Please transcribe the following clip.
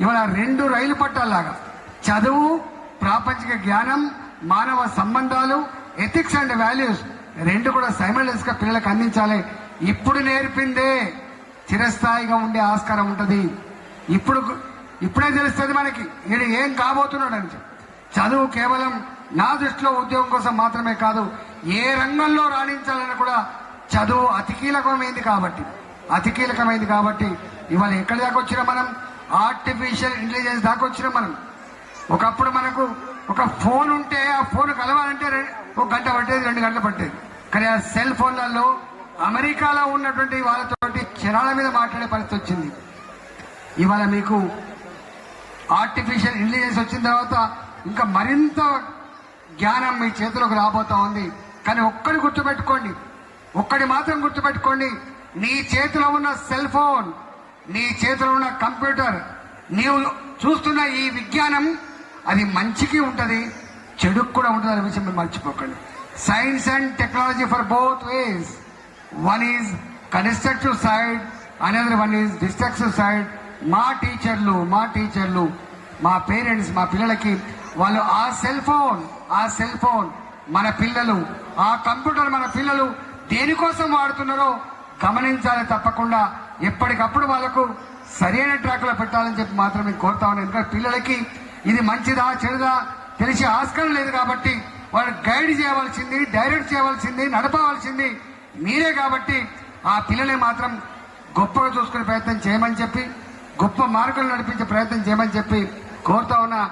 ఇవాళ రెండు రైలు పట్టాలాగా చదువు ప్రాపంచిక జ్ఞానం మానవ సంబంధాలు ఎథిక్స్ అండ్ వాల్యూస్ రెండు కూడా సైమల్స్గా పిల్లలకు అందించాలి. ఇప్పుడు నేర్పిందే చిరస్థాయిగా ఉండే ఆస్కారం ఉంటుంది. ఇప్పుడు ఇప్పుడే తెలుస్తుంది మనకి నేను ఏం కాబోతున్నాడు అని చదువు కేవలం నా దృష్టిలో ఉద్యోగం కోసం మాత్రమే కాదు ఏ రంగంలో రాణించాలని కూడా చదువు అతి కీలకమైంది కాబట్టి అతి కీలకమైంది కాబట్టి ఇవాళ ఎక్కడి దాకా వచ్చినా మనం ఆర్టిఫిషియల్ ఇంటెలిజెన్స్ దాకా వచ్చినాం మనం. ఒకప్పుడు మనకు ఒక ఫోన్ ఉంటే ఆ ఫోన్ కలవాలంటే ఒక గంట పట్టేది రెండు గంటలు పట్టేది. కానీ ఆ సెల్ ఫోన్లలో అమెరికాలో ఉన్నటువంటి వాళ్ళతోటి క్షణాల మీద మాట్లాడే పరిస్థితి వచ్చింది. ఇవాళ మీకు ఆర్టిఫిషియల్ ఇంటెలిజెన్స్ వచ్చిన తర్వాత ఇంకా మరింత జ్ఞానం మీ చేతిలోకి రాబోతా ఉంది. కానీ ఒక్కడి గుర్తుపెట్టుకోండి. ఒక్కడి మాత్రం గుర్తుపెట్టుకోండి. నీ చేతిలో ఉన్న సెల్ ఫోన్ నీ చేతిలో ఉన్న కంప్యూటర్ నీవు చూస్తున్న ఈ విజ్ఞానం అది మంచికి ఉంటుంది చెడుకు కూడా ఉంటుంది అనే విషయం మీరు మర్చిపోకండి. Science and technology for both ways one is constructive side another one is destructive side మా టీచర్లు మా టీచర్లు మా పేరెంట్స్ మా పిల్లలకి వాళ్ళు ఆ సెల్ ఫోన్ ఆ సెల్ ఫోన్ మన పిల్లలు ఆ కంప్యూటర్ మన పిల్లలు దేనికోసం వాడుతున్నారో గమనించాలి తప్పకుండా. ఎప్పటికప్పుడు వాళ్ళకు సరైన ట్రాక్లో పెట్టాలని చెప్పి మాత్రమే కోరుతా ఉన్నాను ఎందుకంటే పిల్లలకి ఇది మంచిదా చెడుదా తెలిసే ఆస్కారం లేదు కాబట్టి వాళ్ళు గైడ్ చేయవలసింది డైరెక్ట్ చేయవలసింది నడపవలసింది మీరే కాబట్టి ఆ పిల్లల్ని మాత్రం గొప్పగా చూసుకునే ప్రయత్నం చేయమని చెప్పి గొప్ప మార్గంలో నడిపించే ప్రయత్నం చేయమని చెప్పి కోరుతా ఉన్నా.